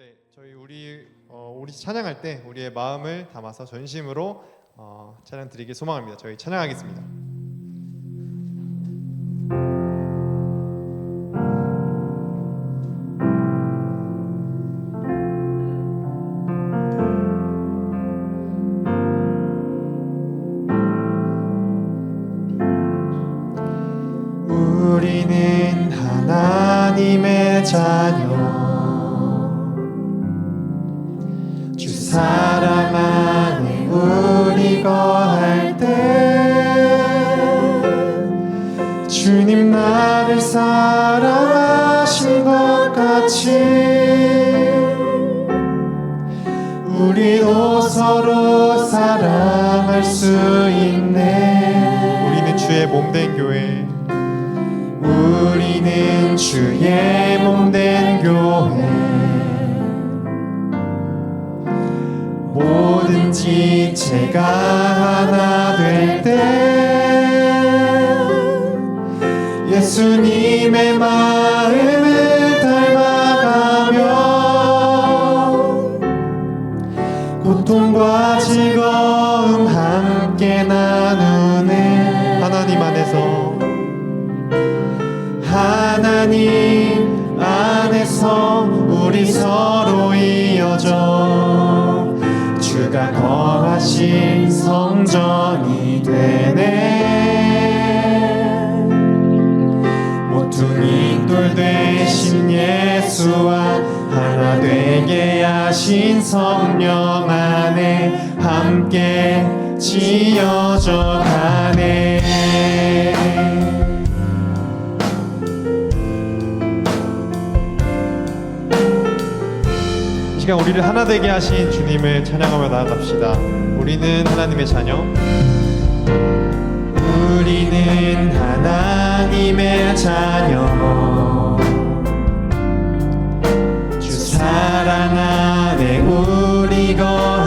네, 저희 우리 어, 우리 찬양할 때 우리의 마음을 담아서 전심으로 어, 찬양 드리길 소망합니다. 저희 찬양하겠습니다. 할 수 있네. 우리는 주의 몸된 교회. 우리는 주의 몸된 교회. 모든 지체가 하나 될 때 예수님의 마음 성령 안에 함께 지어져 가네. 시간 우리를 하나 되게 하신 주님을 찬양하며 나아갑시다. 우리는 하나님의 자녀. 우리는 하나님의 자녀. 주 사랑하 우리 걸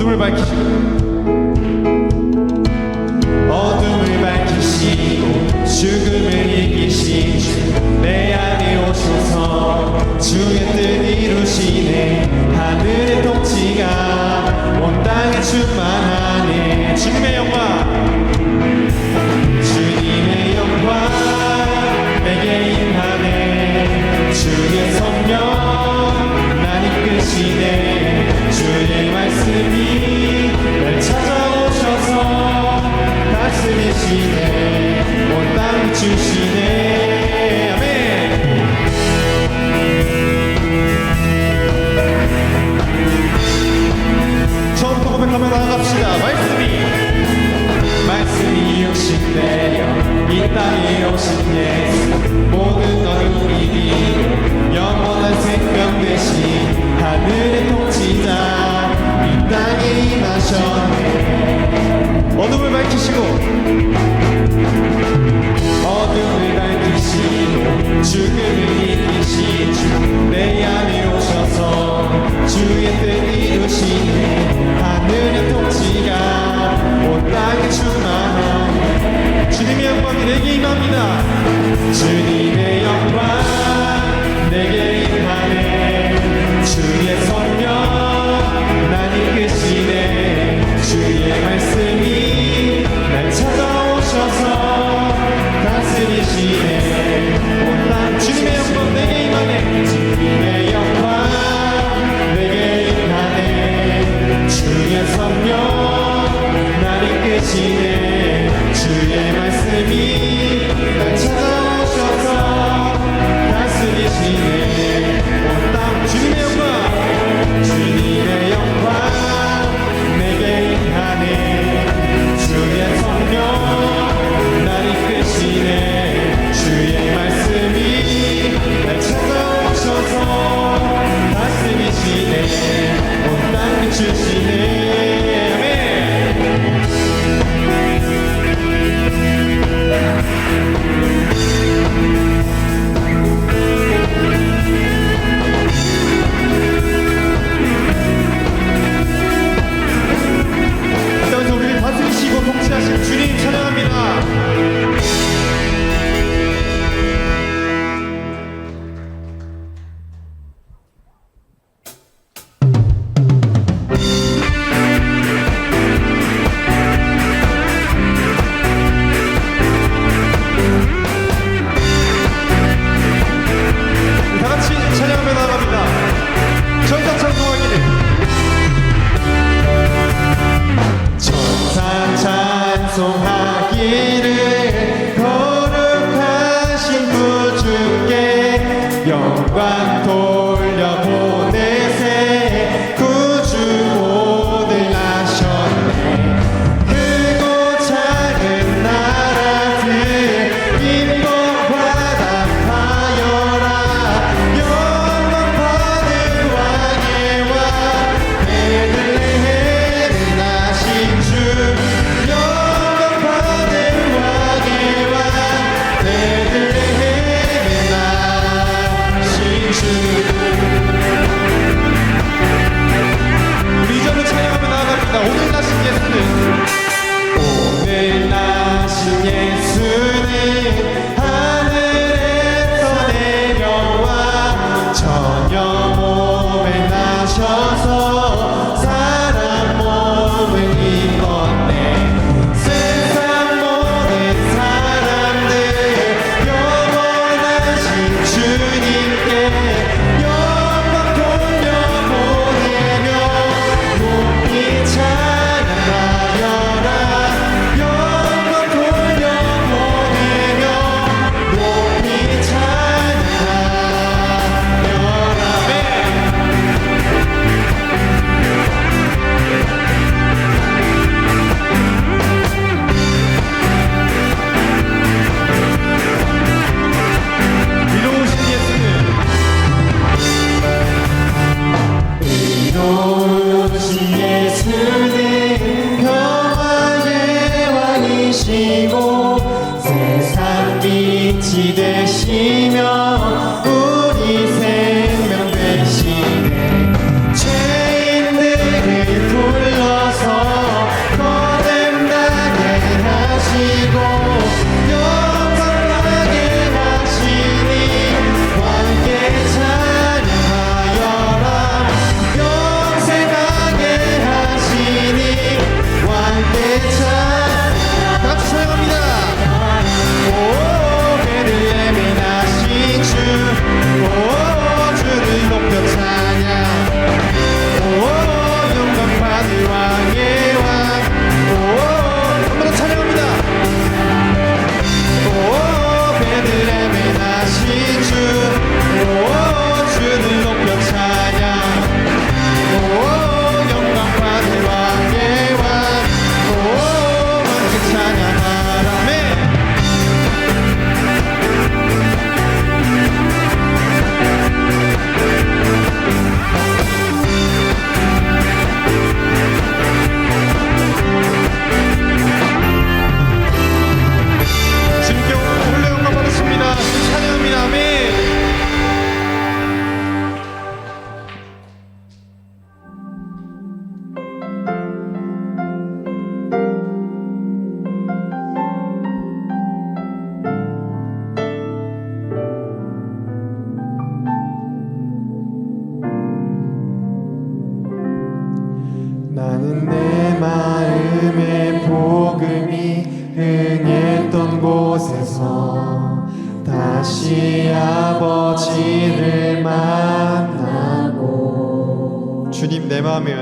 어둠을 밝히시고 어둠을 밝히시고 죽음을 이기신 주내 안에 오셔서 주의 뜻 이루시네. 하늘의 통치가 온 땅에 충만하네. 주님의 영광. 주시네. 못빵 주시네. 하늘의 통치가 온 땅에 충만하 주님의 영광이 내게 임합니다. 주님의 하나님이 날 찾아 찬송하기를 거룩하신 부 주께 영광 Nation.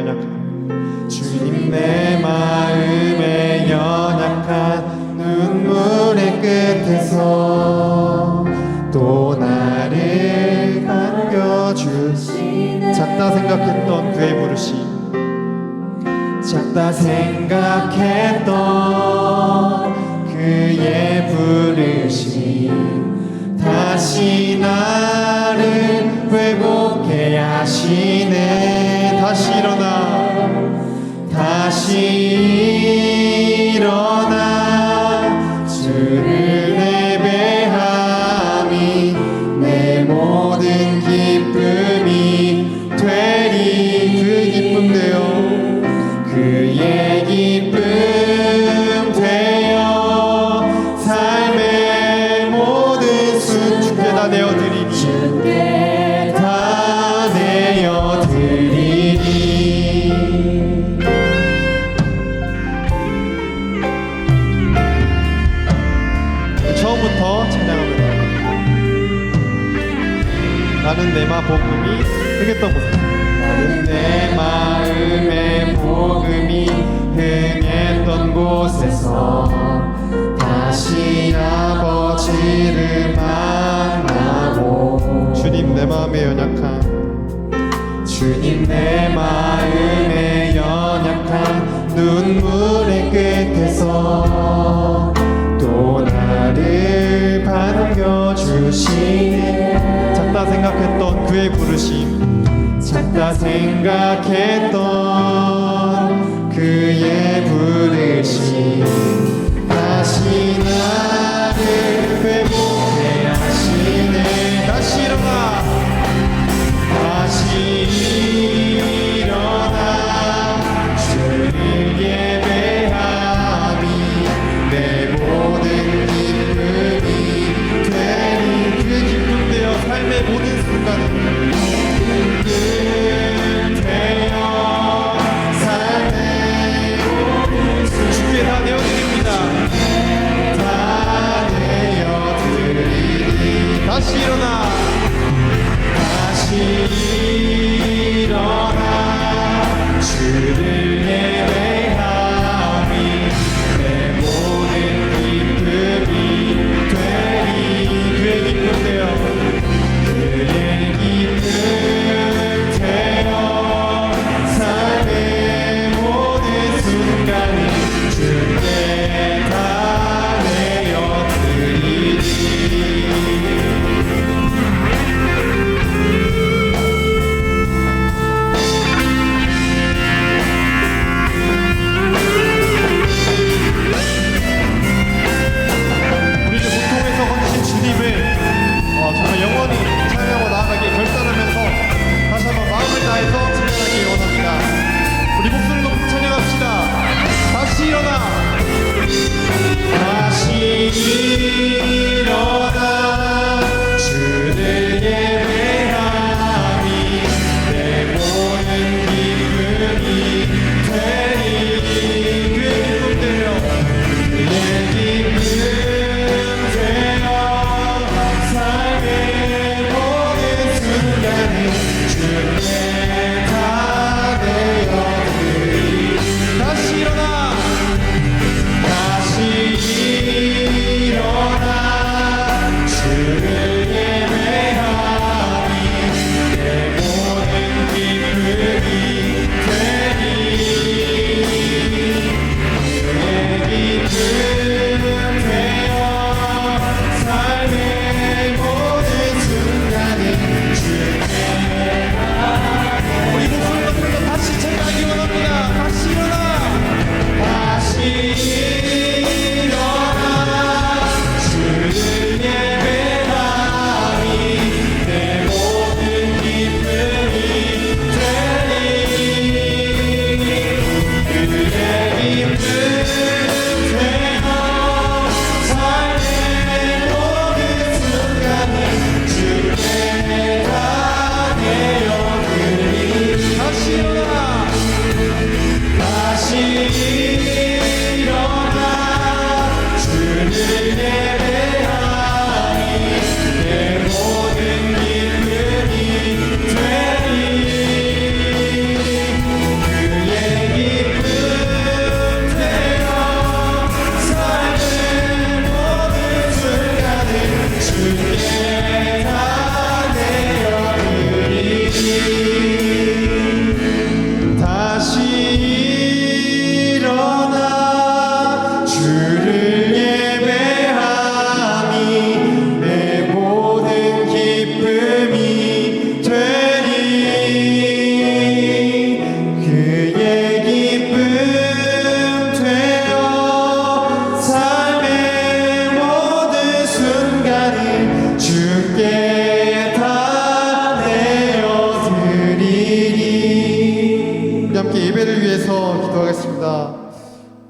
연약한 주님 내 마음에 연약한 눈물의 끝에서 또 나를 안겨주시 작다 생각했던 그의 부르심 작다 생각했던 그의 부르심 다시 나를 회복해 하시네. 다시 일어나. 다시 일어나. 생각했던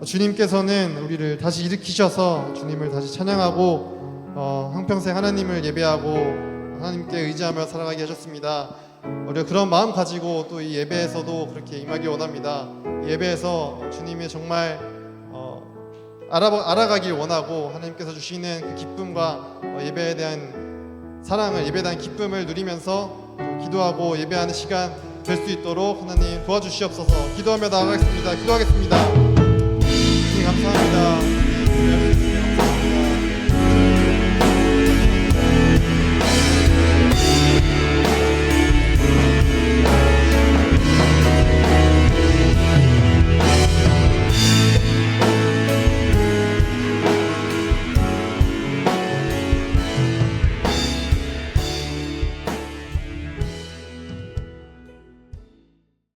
주님께서는 우리를 다시 일으키셔서 주님을 다시 찬양하고 어, 한평생 하나님을 예배하고 하나님께 의지하며 살아가게 하셨습니다. 우리가 그런 마음 가지고 또 이 예배에서도 그렇게 임하기 원합니다. 이 예배에서 주님의 정말 어, 알아 알아가길 원하고 하나님께서 주시는 그 기쁨과 어, 예배에 대한 사랑을 예배에 대한 기쁨을 누리면서 또 기도하고 예배하는 시간 될 수 있도록 하나님 도와주시옵소서. 기도하며 나아가겠습니다. 기도하겠습니다. Father.